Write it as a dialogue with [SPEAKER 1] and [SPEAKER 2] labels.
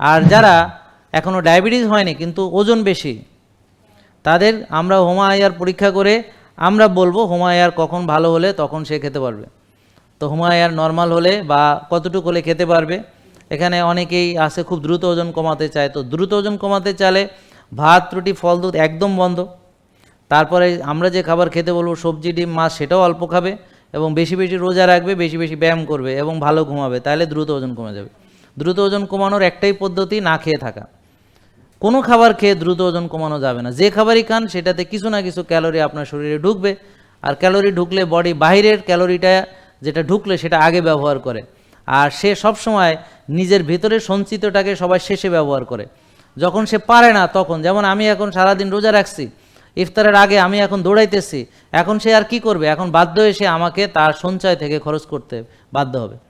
[SPEAKER 1] আর যারা এখনও ডায়াবেটিস হয়নি, কিন্তু ওজন বেশি, তাদের আমরা হোমায়ার পরীক্ষা করে আমরা বলব হোমায়ার কখন ভালো হলে তখন সে খেতে পারবে। তো হোমায়ার নর্মাল হলে বা কতটুকু হলে খেতে পারবে, এখানে অনেকেই আছে খুব দ্রুত ওজন কমাতে চায়। তো দ্রুত ওজন কমাতে চাইলে ভাত, রুটি, ফল, দুধ একদম বন্ধ। তারপরে আমরা যে খাবার খেতে বলব, সবজি, ডিম, মাছ, সেটাও অল্প খাবে এবং বেশি বেশি রোজা রাখবে, বেশি বেশি ব্যায়াম করবে এবং ভালো ঘুমাবে, তাহলে দ্রুত ওজন কমে যাবে। দ্রুত ওজন কমানোর একটাই পদ্ধতি না খেয়ে থাকা। কোনো খাবার খেয়ে দ্রুত ওজন কমানো যাবে না। যে খাবারই খান, সেটাতে কিছু না কিছু ক্যালোরি আপনার শরীরে ঢুকবে। আর ক্যালোরি ঢুকলে বডি বাইরের ক্যালোরিটা যেটা ঢুকলে, সেটা আগে ব্যবহার করে। আর সে সব সময় নিজের ভিতরে সঞ্চিতটাকে সবাই শেষে ব্যবহার করে। যখন সে পারে না তখন, যেমন আমি এখন সারাদিন রোজা রাখছি, ইফতারের আগে আমি এখন দৌড়াইতেছি, এখন সে আর কি করবে? এখন বাধ্য হয়ে সে আমাকে তার সঞ্চয় থেকে খরচ করতে বাধ্য হবে।